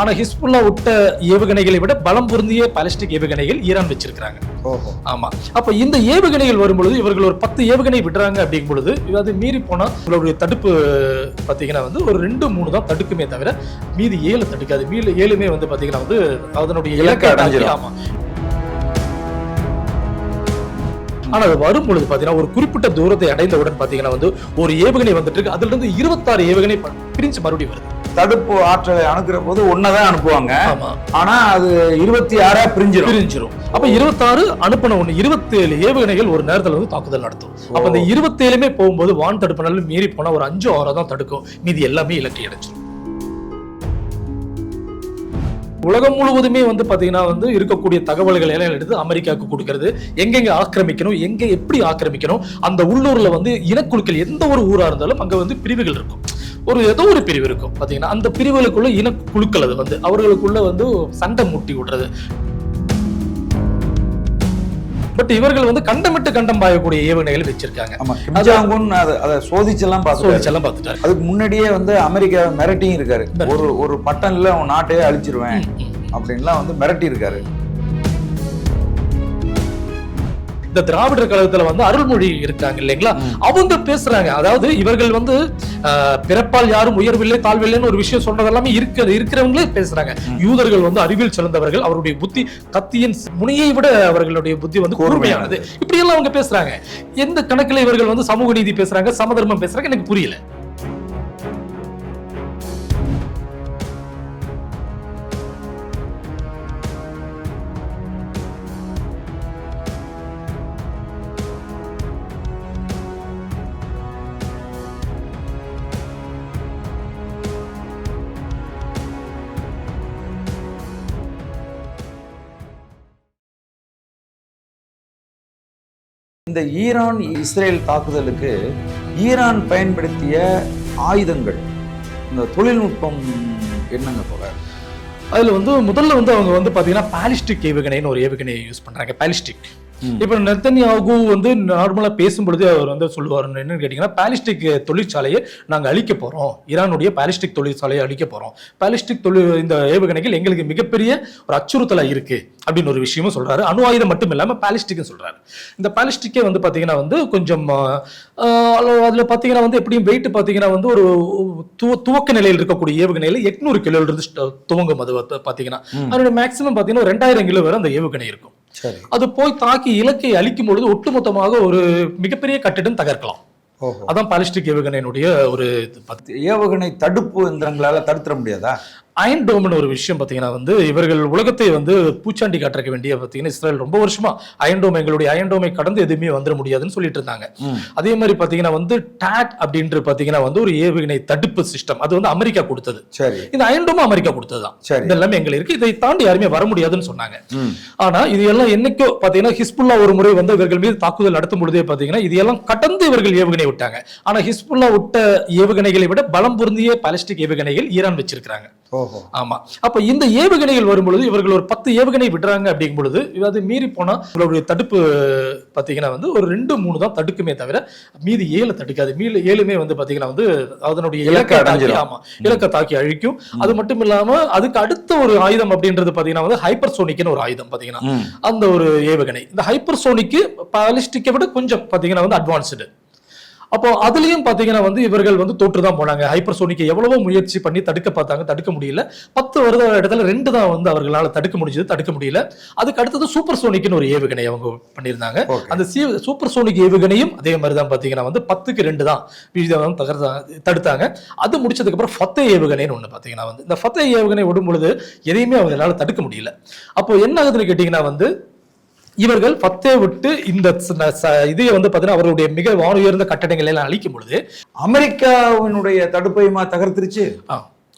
ஆனா ஹிஸ்புல்லா விட்ட ஏவுகணைகளை விட பலம் பொருந்திய பாலிஸ்டிக் ஏவுகணைகள் ஈரான் வச்சிருக்காங்க ஓஹோ. ஆமா. அப்ப இந்த ஏவுகணைகள் வரும்பொழுது இவர்கள் ஒரு பத்து ஏவுகணை விடுறாங்க அப்படிங்கும் பொழுது அது மீறி போனா உங்களுடைய தடுப்பு பாத்தீங்கன்னா வந்து ஒரு ரெண்டு மூணு தான் தடுக்குமே தவிர மீதி ஏழு தடுக்காது. மீது ஏழுமே வந்து பாத்தீங்கன்னா வந்து அதனுடைய இலக்கை. ஆமா. ஆனா அது வரும் பொழுது பாத்தீங்கன்னா ஒரு குறிப்பிட்ட தூரத்தை அடைந்தவுடன் பாத்தீங்கன்னா வந்து ஒரு ஏவுகணை வந்துட்டு இருக்கு. அதுல இருந்து இருபத்தாறு ஏவுகணை பிரிஞ்சு மறுபடியும் வருது. தடுப்பு ஆற்றலை அனுப்புற போது ஒன்னதான் அனுப்புவாங்க. ஆனா அது இருபத்தி ஆறா பிரிஞ்சிடும் பிரிஞ்சிரும். அப்ப இருபத்தாறு அனுப்பின ஒண்ணு இருபத்தேழு ஏவுகணைகள் ஒரு நேரத்துல வந்து தாக்குதல் நடத்தும். அப்ப அந்த இருபத்தேழுமே போகும்போது வான் தடுப்பு நல்ல மீறி போனா ஒரு அஞ்சு ஆறோ தான் தடுக்கும். மீதி எல்லாமே இலக்கை அடைச்சிரும் உலகம் முழுவதுமே வந்து பாத்தீங்கன்னா வந்து இருக்கக்கூடிய தகவல்களை எல்லாம் எடுத்து அமெரிக்காவுக்கு கொடுக்கறது. எங்கெங்க ஆக்கிரமிக்கணும் எங்க எப்படி ஆக்கிரமிக்கணும் அந்த உள்ளூர்ல வந்து இனக்குழுக்கள் எந்த ஒரு ஊரா இருந்தாலும் அங்க வந்து பிரிவுகள் இருக்கும். ஒரு ஏதோ ஒரு பிரிவு இருக்கும். பாத்தீங்கன்னா அந்த பிரிவுகளுக்குள்ள இனக்குழுக்கள் அது வந்து அவர்களுக்குள்ள வந்து சண்டை மூட்டி விடுறது. பட் இவர்கள் வந்து கண்டமிட்டு கண்டம் பாயக்கூடிய ஏவுகணைகள் வச்சிருக்காங்க. அதை அதை சோதிச்செல்லாம் சோதிச்செல்லாம் பார்த்துட்டாரு. அதுக்கு முன்னாடியே வந்து அமெரிக்கா மிரட்டியும் இருக்காரு. ஒரு ஒரு பட்டன்ல உன் நாட்டையே அழிச்சிருவேன் அப்படின்லாம் வந்து மிரட்டி இருக்காரு இந்த திராவிடர் கழகத்துல வந்து அருள்மொழி இருக்காங்க இல்லைங்களா? அவங்க பேசுறாங்க. அதாவது இவர்கள் வந்து பிறப்பால் யாரும் உயர்வில்லை தாழ்வில்லைன்னு ஒரு விஷயம் சொல்றது எல்லாமே இருக்கிற இருக்கிறவங்களே பேசுறாங்க. யூதர்கள் வந்து அறிவியல் சிறந்தவர்கள். அவருடைய புத்தி கத்தியின் முனையை விட அவர்களுடைய புத்தி வந்து கூர்மையானது. இப்படி எல்லாம் அவங்க பேசுறாங்க. எந்த கணக்குல இவர்கள் வந்து சமூக நீதி பேசுறாங்க சமதர்மம் பேசுறாங்க எனக்கு புரியல. இந்த ஈரான் இஸ்ரேல் தாக்குதலுக்கு ஈரான் பயன்படுத்திய ஆயுதங்கள். இந்த தொழில்நுட்பம் என்னங்க போல அதில் வந்து முதல்ல வந்து அவங்க வந்து பார்த்தீங்கன்னா பாலிஸ்டிக் ஏவுகணைன்னு ஒரு ஏவுகணையை யூஸ் பண்ணுறாங்க பாலிஸ்டிக். இப்ப நெத்தன்யாகு வந்து நார்மலா பேசும்பொழுது அவர் வந்து சொல்லுவார். என்னன்னு கேட்டீங்கன்னா பாலிஸ்டிக் தொழிற்சாலையை நாங்க அழிக்க போறோம். ஈரானுடைய பாலிஸ்டிக் தொழிற்சாலையை அழிக்க போறோம். பாலிஸ்டிக் தொழில் இந்த ஏவுகணைகள் எங்களுக்கு மிகப்பெரிய ஒரு அச்சுறுத்தலா இருக்கு அப்படின்னு ஒரு விஷயமும் சொல்றாரு. அணு ஆயுதம் மட்டும் இல்லாம பாலிஸ்டிக்னு சொல்றாரு. இந்த பாலிஸ்டிக்கே வந்து பாத்தீங்கன்னா வந்து கொஞ்சம் அதுல- பாத்தீங்கன்னா வந்து எப்படியும் வெயிட் பாத்தீங்கன்னா வந்து ஒரு துவ- துவக்க நிலையில் இருக்கக்கூடிய ஏவுகணையில எட்நூறு கிலோல இருந்து துவங்கும் அது பாத்தீங்கன்னா. அதோட மேக்ஸிமம் பாத்தீங்கன்னா ரெண்டாயிரம் கிலோ வரை அந்த ஏவுகணை இருக்கும். அது போய் தாக்கி இலக்கை அழிக்கும் பொழுது ஒட்டுமொத்தமாக ஒரு மிகப்பெரிய கட்டிடம் தகர்க்கலாம். அதான் பாலிஸ்டிக் ஏவுகணையினுடைய ஒரு ஏவுகணை தடுப்பு எந்திரங்களால தடுத்துட முடியாதா? அயன் டோம்னு ஒரு விஷயம் பார்த்தீங்கன்னா வந்து இவர்கள் உலகத்தை வந்து பூச்சாண்டி காட்டுறக்க வேண்டிய பார்த்தீங்கன்னா இஸ்ரேல் ரொம்ப வருஷமா அயன் டோம் எங்களுடைய அயன் டோமை கடந்து எதுவுமே வந்துட முடியாதுன்னு சொல்லிட்டு இருந்தாங்க. அதே மாதிரி பார்த்தீங்கன்னா வந்து டாட் அப்படின்ற பார்த்தீங்கன்னா வந்து ஒரு ஏவுகணை தடுப்பு சிஸ்டம் அது வந்து அமெரிக்கா கொடுத்தது. சரி. இந்த அயன் டோம் அமெரிக்கா கொடுத்ததுதான். சரி. இது எல்லாமே எங்களுக்கு இருக்கு. இதை தாண்டி யாருமே வர முடியாதுன்னு சொன்னாங்க. ஆனா இது எல்லாம் என்னைக்கோ பாத்தீங்கன்னா ஹிஸ்புல்லா ஒரு முறை வந்து இவர்கள் மீது தாக்குதல் நடத்தும் பொழுதே பாத்தீங்கன்னா இது எல்லாம் கடந்து இவர்கள் ஏவுகணை விட்டாங்க. ஆனா ஹிஸ்புல்லா விட்ட ஏவுகணைகளை விட பலம் பொருந்திய பாலிஸ்டிக் ஏவுகணைகள் ஈரான் வச்சிருக்காங்க ஆமா. அப்ப இந்த ஏவுகணைகள் வரும் பொழுது இவர்கள் ஒரு பத்து ஏவுகணை விடுறாங்க அப்படிங்கும் பொழுது அது மீறி போனா உங்களுடைய தடுப்பு பாத்தீங்கன்னா வந்து ஒரு ரெண்டு மூணு தான் தடுக்குமே தவிர மீதி ஏழு தடுக்காது. மீதி ஏழுமே வந்து பாத்தீங்கன்னா வந்து அதனுடைய இலக்கை தாக்கி. ஆமா இலக்கை தாக்கி அழிக்கும். அது மட்டும் இல்லாம அதுக்கு அடுத்த ஒரு ஆயுதம் அப்படின்றது பாத்தீங்கன்னா வந்து ஹைப்பர் சோனிக்னு ஒரு ஆயுதம் பாத்தீங்கன்னா. அந்த ஒரு ஏவுகணை. இந்த ஹைப்பர் சோனிக்கு பாலிஸ்டிக்கை விட கொஞ்சம் பாத்தீங்கன்னா வந்து அட்வான்ஸ்டு அப்போ அதுலயும் பாத்தீங்கன்னா வந்து இவர்கள் வந்து தோற்று தான் போனாங்க. ஹைப்பர் சோனிக்கை எவ்வளவோ முயற்சி பண்ணி தடுக்க பார்த்தாங்க தடுக்க முடியல. பத்து வருட இடத்துல ரெண்டு தான் வந்து அவர்களால தடுக்க முடிஞ்சது தடுக்க முடியல. அதுக்கு அடுத்தது சூப்பர் சோனிக்னு ஒரு ஏவுகணை அவங்க பண்ணியிருந்தாங்க. அந்த சூப்பர் சோனிக் ஏவுகணையும் அதே மாதிரி தான் பாத்தீங்கன்னா வந்து பத்துக்கு ரெண்டு தான் விகிதம் தகர்த்தாங்க தடுத்தாங்க. அது முடிச்சதுக்கு அப்புறம் ஃபத்தே ஏவுகணைன்னு ஒண்ணு பாத்தீங்கன்னா வந்து இந்த ஃபத்தே ஏவுகணை விடும் பொழுது எதையுமே அவங்களால தடுக்க முடியல. அப்போ என்ன ஆகுதுன்னு கேட்டீங்கன்னா வந்து இவர்கள் பத்தே விட்டு இந்த இதை வந்து பாத்தீங்கன்னா அவருடைய மிக வான உயர்ந்த கட்டடங்களை எல்லாம் அழிக்கும் பொழுது அமெரிக்காவினுடைய தடுப்பையுமா தகர்த்துருச்சு?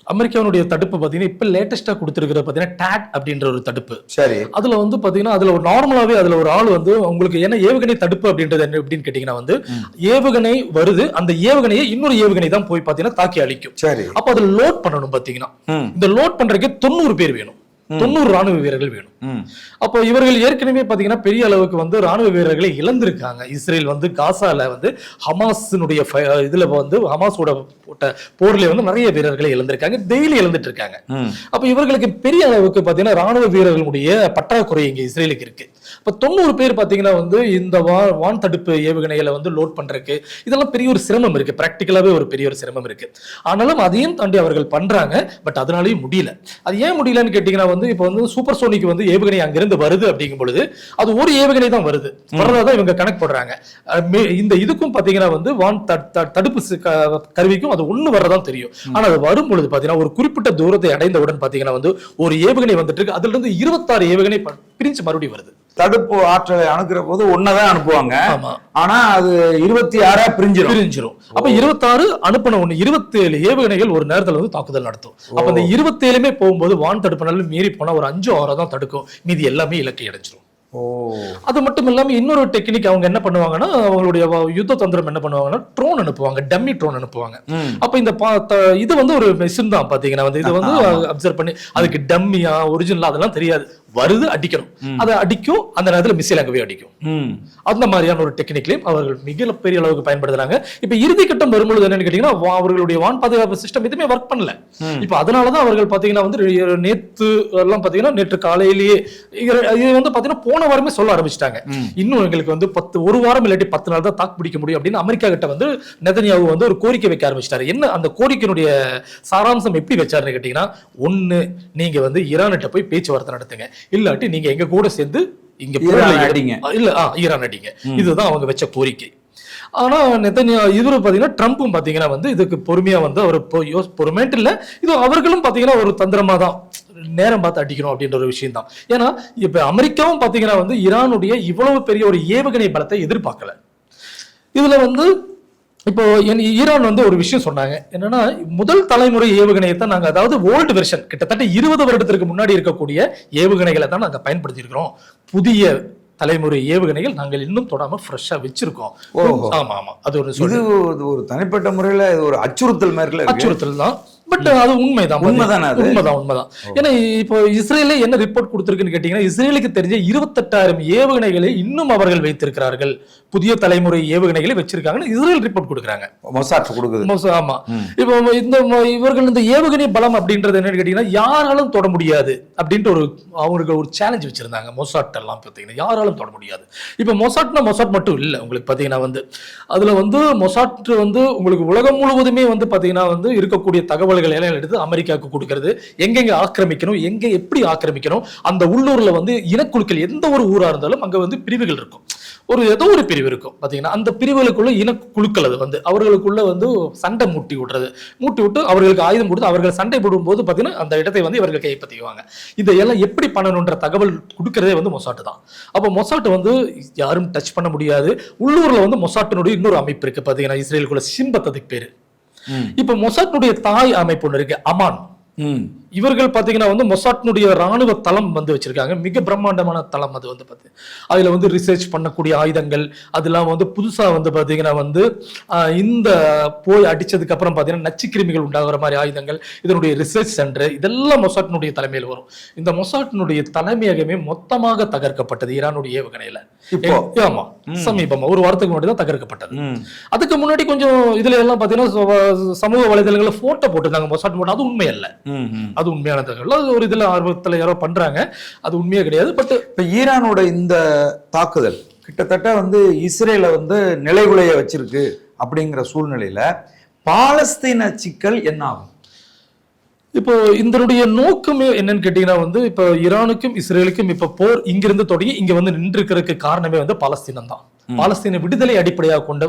அமெரிக்காவுடைய தடுப்பு பாத்தீங்கன்னா இப்ப லேட்டஸ்டா கொடுத்திருக்கிற பாத்தீங்கன்னா டாட் அப்படின்ற ஒரு தடுப்பு. சரி. அதுல வந்து பாத்தீங்கன்னா அதுல ஒரு நார்மலாவே அதுல ஒரு ஆள் வந்து உங்களுக்கு என்ன ஏவுகணை தடுப்பு அப்படின்றது என்ன அப்படின்னு கேட்டீங்கன்னா வந்து ஏவுகணை வருது அந்த ஏவுகணையை இன்னொரு ஏவுகணை தான் போய் பாத்தீங்கன்னா தாக்கி அழிக்கும். சரி. அப்ப அதுல லோட் பண்ணணும் பாத்தீங்கன்னா. ம். இந்த லோட் பண்றதுக்கு தொண்ணூறு பேர் வேணும். தொண்ணூறு ராணுவ வீரர்கள் வேணும். அப்போ இவர்கள் ஏற்கனவே பாத்தீங்கன்னா பெரிய அளவுக்கு வந்து ராணுவ வீரர்களை இழந்திருக்காங்க. இஸ்ரேல் வந்து காசால வந்து ஹமாஸினுடைய இதுல வந்து ஹமாஸோட போட்ட போர்ல வந்து நிறைய வீரர்களை இழந்திருக்காங்க. டெய்லி இழந்துட்டு இருக்காங்க அப்ப இவர்களுக்கு பெரிய அளவுக்கு பாத்தீங்கன்னா ராணுவ வீரர்களுடைய பற்றாக்குறை இங்க இஸ்ரேலுக்கு இருக்கு. இப்ப தொண்ணூறு பேர் பாத்தீங்கன்னா வந்து இந்த வா வான் தடுப்பு ஏவுகணைகளை வந்து லோட் பண்றதுக்கு இதெல்லாம் பெரிய ஒரு சிரமம் இருக்கு. பிராக்டிக்கலாவே ஒரு பெரிய ஒரு சிரமம் இருக்கு. ஆனாலும் அதையும் தாண்டி அவர்கள் பண்றாங்க பட் அதனாலயும் முடியல. அது ஏன் முடியலன்னு கேட்டீங்கன்னா வந்து இப்போ வந்து சூப்பர் சோனிக் வந்து ஏவுகணை அங்கிருந்து வருது அப்படிங்கும் பொழுது அது ஒரு ஏவுகணை தான் வருது. வரதான் இவங்க கணக்கு போடுறாங்க இந்த இதுக்கும் பாத்தீங்கன்னா வந்து வான் தடுப்பு கருவிக்கும் அது ஒண்ணு வரதான் தெரியும். ஆனா அது வரும் பொழுது பாத்தீங்கன்னா ஒரு குறிப்பிட்ட தூரத்தை அடைந்தவுடன் பாத்தீங்கன்னா வந்து ஒரு ஏவுகணை வந்துட்டு இருக்கு. அதுல இருந்து இருபத்தாறு ஏவுகணை பிரிஞ்சு மறுபடியும் வருது. தடுப்பு ஆற்றலை அனுப்புற போது ஒன்னதான் அனுப்புவாங்க. ஆனா அது இருபத்தி ஆறா பிரிஞ்சிடும் பிரிஞ்சிரும். அப்ப இருபத்தாறு அனுப்பின ஒண்ணு இருபத்தேழு ஏவுகணைகள் ஒரு நேரத்துல வந்து தாக்குதல் நடத்தும். அப்ப அந்த இருபத்தேழுமே போகும்போது வான் தடுப்பு நல்ல மீறி போனா ஒரு அஞ்சு ஆறோ தான் தடுக்கும். மீதி எல்லாமே இலக்கை அடைஞ்சிரும். அது மட்டும் இல்லாம இன்னொரு டெக்னிக் அவங்க என்ன பண்ணுவாங்கன்னா அவங்களுடைய யுத்த தந்திரம் என்ன பண்ணுவாங்கன்னா ட்ரோன் அனுப்புவாங்க. டம்மி ட்ரோன் அனுப்புவாங்க. அப்ப இந்த இது வந்து ஒரு மெஷின் தான். பாத்தீங்கன்னா வந்து இது வந்து அப்சர்வ் பண்ணி அதுக்கு டம்மியா ஒரிஜினல் அதெல்லாம் தெரியாது. வருது அடிக்கணும். அதை அடிக்கும் அந்த நேரத்துல மிஸ்ஸில் அங்கே போய் அடிக்கும். அந்த மாதிரியான ஒரு டெக்னிக்லையும் அவர்கள் மிக பெரிய அளவுக்கு பயன்படுத்துறாங்க. இப்ப இறுதி கட்டம் வரும்பொழுது என்னன்னு கேட்டீங்கன்னா அவர்களுடைய வான் பாதுகாப்பு சிஸ்டம் எதுவுமே ஒர்க் பண்ணல. இப்ப அதனாலதான் அவர்கள் பாத்தீங்கன்னா வந்து நேத்து எல்லாம் பாத்தீங்கன்னா நேற்று காலையிலேயே இது வந்து பாத்தீங்கன்னா போன வாரமே சொல்ல ஆரம்பிச்சிட்டாங்க. இன்னும் எங்களுக்கு வந்து பத்து ஒரு வாரம் இல்லாட்டி பத்து நாள் தான் தாக்கு பிடிக்க முடியும் அப்படின்னு அமெரிக்கா கிட்ட வந்து நெதன்யாவு வந்து ஒரு கோரிக்கை வைக்க ஆரம்பிச்சிட்டாரு. என்ன அந்த கோரிக்கையினுடைய சாராம்சம் எப்படி வச்சாருன்னு கேட்டீங்கன்னா ஒண்ணு நீங்க வந்து ஈரான்கிட்ட போய் பேச்சுவார்த்தை நடத்துங்க. இல்லாட்டி நீங்க எங்க கூட சேர்ந்து இங்க அடிங்க. இல்ல ஈரான் அடிங்க. இதுதான் அவங்க வச்ச கோரிக்கை. ஆனா நெத்தன்யா இவரு பாத்தீங்கன்னா ட்ரம்ப்பும் பாத்தீங்கன்னா வந்து இதுக்கு பொறுமையா வந்து அவர் யோஸ் பொறுமேட்டு இல்ல. இது அவர்களும் பாத்தீங்கன்னா ஒரு தந்திரமா தான் நேரம் பார்த்து அடிக்கணும் அப்படின்ற ஒரு விஷயம் தான். ஏன்னா இப்ப அமெரிக்காவும் பாத்தீங்கன்னா வந்து ஈரானுடைய இவ்வளவு பெரிய ஒரு ஏவுகணை பலத்தை எதிர்பார்க்கல. இதுல வந்து இப்போ என் ஈரான் வந்து ஒரு விஷயம் சொன்னாங்க. என்னன்னா முதல் தலைமுறை ஏவுகணையை தான் நாங்க அதாவது ஓல்டு வெர்ஷன் கிட்டத்தட்ட இருபது வருடத்திற்கு முன்னாடி இருக்கக்கூடிய ஏவுகணைகளை தான் நாங்க பயன்படுத்தி இருக்கிறோம் புதிய தலைமுறை ஏவுகணைகள் நாங்கள் இன்னும் தொடாம ஃப்ரெஷ்ஷா வச்சிருக்கோம். ஆமா ஆமா. அது ஒரு இது ஒரு- தனிப்பட்ட முறையில ஒரு அச்சுறுத்தல் இருக்கு. அச்சுறுத்தல் தான். பட் அது உண்மைதான் உண்மைதானே அது? உண்மைதான் உண்மைதான். ஏன்னா இப்போ இஸ்ரேலே என்ன ரிப்போர்ட் கொடுத்திருக்குன்னு கேட்டீங்கன்னா இஸ்ரேலுக்கு தெரிஞ்ச இருபத்தெட்டாயிரம் ஏவுகணைகளை இன்னும் அவர்கள் வைத்திருக்கிறார்கள். புதிய தலைமுறை ஏவுகணைகளை வச்சிருக்காங்கன்னு இஸ்ரேல் ரிப்போர்ட் கொடுக்குறாங்க. மொசாட் கொடுக்குது. ஆமா. இப்போ இந்த இவர்கள் இந்த ஏவுகணை பலம் அப்படின்றது என்னன்னு கேட்டீங்கன்னா யாராலும் தொட முடியாது அப்படின்ட்டு ஒரு அவங்களுக்கு ஒரு சேலஞ்ச் வச்சிருந்தாங்க. மொசாட் எல்லாம் பார்த்தீங்கன்னா யாராலும் தொட முடியாது. இப்போ மொசாட்னா மொசாட் மட்டும் இல்லை. உங்களுக்கு பார்த்தீங்கன்னா வந்து அதுல வந்து மொசாட் வந்து உங்களுக்கு உலகம் முழுவதுமே வந்து பார்த்தீங்கன்னா வந்து இருக்கக்கூடிய தகவல்கள் எல்லாம் எடுத்து அமெரிக்காவுக்கு கொடுக்கறது. எங்கெங்க ஆக்கிரமிக்கணும் எங்க எப்படி ஆக்கிரமிக்கணும் அந்த உள்ளூர்ல வந்து இனக்குழுக்கள் எந்த ஒரு ஊரா இருந்தாலும் அங்க வந்து பிரிவுகள் இருக்கும். ஒரு ஏதோ ஒரு பிரிவு இருக்கும். பாத்தீங்கன்னா அந்த பிரிவுகளுக்குள்ள இனக்குழுக்கள் அது வந்து. அவர்களுக்குள்ள வந்து சண்டை மூட்டி விடுறது. மூட்டி விட்டு அவர்களுக்கு ஆயுதம் கொடுத்து அவர்கள் சண்டை போடும்போது பாத்தீங்கன்னா அந்த இடத்தை வந்து இவர்கள் கைப்பற்றிக்குவாங்க இதெல்லாம் எப்படி பண்ணணுன்ற தகவல் கொடுக்கறதே வந்து மொசாட்டு தான். அப்போ மொசாட்டு வந்து யாரும் டச் பண்ண முடியாது. உள்ளூர்ல வந்து மொசாட்டினுடைய இன்னொரு அமைப்பு இருக்கு. பாத்தீங்கன்னா இஸ்ரேலுக்குள்ள சிம்பத்ததுக்கு பேரு. இப்ப மொசாட்டினுடைய தாய் அமைப்பு ஒன்று இருக்கு அமான். இவர்கள் பாத்தீங்கன்னா வந்து மொசாட்டினுடைய ராணுவ தளம் வந்து வச்சிருக்காங்க. மிக பிரம்மாண்டமான தளம் அது வந்து பார்த்து அதுல வந்து ரிசர்ச் பண்ணக்கூடிய ஆயுதங்கள் அதெல்லாம் வந்து புதுசா வந்து பாத்தீங்கன்னா வந்து இந்த போய் அடிச்சதுக்கு அப்புறம் பாத்தீங்கன்னா நச்சு கிருமிகள் உண்டாகிற மாதிரி ஆயுதங்கள் இதனுடைய ரிசர்ச் சென்டர் இதெல்லாம் மொசாட்டினுடைய தலைமையில் வரும். இந்த மொசாட்டினுடைய தலைமையகமே மொத்தமாக தகர்க்கப்பட்டது ஈரானுடைய ஏவுகணையில. இப்போ? ஆமா. சமீபமா. ஒரு வாரத்துக்கு முன்னாடி தான் தகர்க்கப்பட்டது. அதுக்கு முன்னாடி கொஞ்சம் இதுல எல்லாம் பாத்தீங்கன்னா சம- சமூக வலைதளங்கள்ல போட்டோ போட்டிருந்தாங்க. மொசாட் போட்டு. அது உண்மை அல்ல. அது உண்மையான தகவல். அது ஒரு இதுல ஆர்வத்துல யாரோ பண்றாங்க. அது உண்மையே கிடையாது. பட் இப்ப ஈரானோட இந்த தாக்குதல் கிட்டத்தட்ட வந்து இஸ்ரேலை வந்து நிலைகுலைய வச்சிருக்கு அப்படிங்கிற சூழ்நிலையில பாலஸ்தீன சிக்கல் என்ன ஆகும் இப்போ இதனுடைய நோக்கமே என்னன்னு கேட்டீங்கன்னா வந்து இப்போ ஈரானுக்கும் இஸ்ரேலுக்கும் இப்ப போர் இங்கிருந்து தொடங்கி இங்க வந்து நின்று இருக்கிறதுக்கு காரணமே வந்து பாலஸ்தீனம் தான் பாலஸ்தீன விடுதலை அடிப்படையாக கொண்ட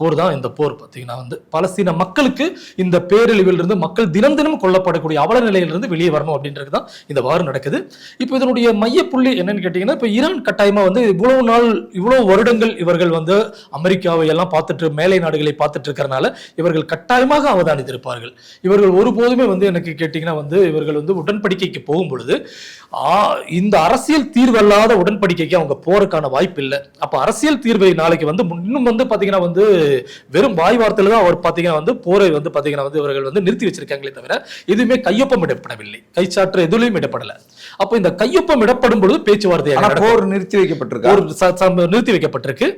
போர் தான் இந்த போர் பார்த்தீங்கன்னா வந்து பலஸ்தீன மக்களுக்கு இந்த பேரழிவிலிருந்து மக்கள் தினம் தினம் கொல்லப்படக்கூடிய அவல நிலையிலிருந்து வெளியே வரணும் அப்படின்றது தான் இந்த வார் நடக்குது. இப்போ இதனுடைய மையப்புள்ளி என்னன்னு கேட்டீங்கன்னா இப்போ ஈரான் கட்டாயமாக வந்து இவ்வளவு நாள் இவ்வளவு வருடங்கள் இவர்கள் வந்து அமெரிக்காவை எல்லாம் பார்த்துட்டு மேலை நாடுகளை பார்த்துட்டு இருக்கிறனால இவர்கள் கட்டாயமாக அவதானித்திருப்பார்கள். இவர்கள் ஒருபோதுமே வந்து எனக்கு கேட்டிங்கன்னா வந்து இவர்கள் வந்து உடன்படிக்கைக்கு போகும் பொழுது இந்த அரசியல் தீர்வல்லாத உடன்படிக்கைக்கு அவங்க போறதுக்கான வாய்ப்பு இல்லை. அப்ப அரசியல் தீர்வை நாளைக்கு வந்து இன்னும் வந்து பாத்தீங்கன்னா வந்து வெறும் வாய் வார்த்தையில தான் அவர் பாத்தீங்கன்னா வந்து போரை வந்து பாத்தீங்கன்னா வந்து இவர்கள் வந்து நிறுத்தி வச்சிருக்காங்களே தவிர எதுவுமே கையொப்பம் இடப்படவில்லை. கைச்சாற்று எதுலையும் இடப்படல. அப்போ இந்த கையொப்பம் இடப்படும் பொழுது பேச்சுவார்த்தை போர் நிறுத்தி வைக்கப்பட்டிருக்கா? நிறுத்தி வைக்கப்பட்டிருக்கு.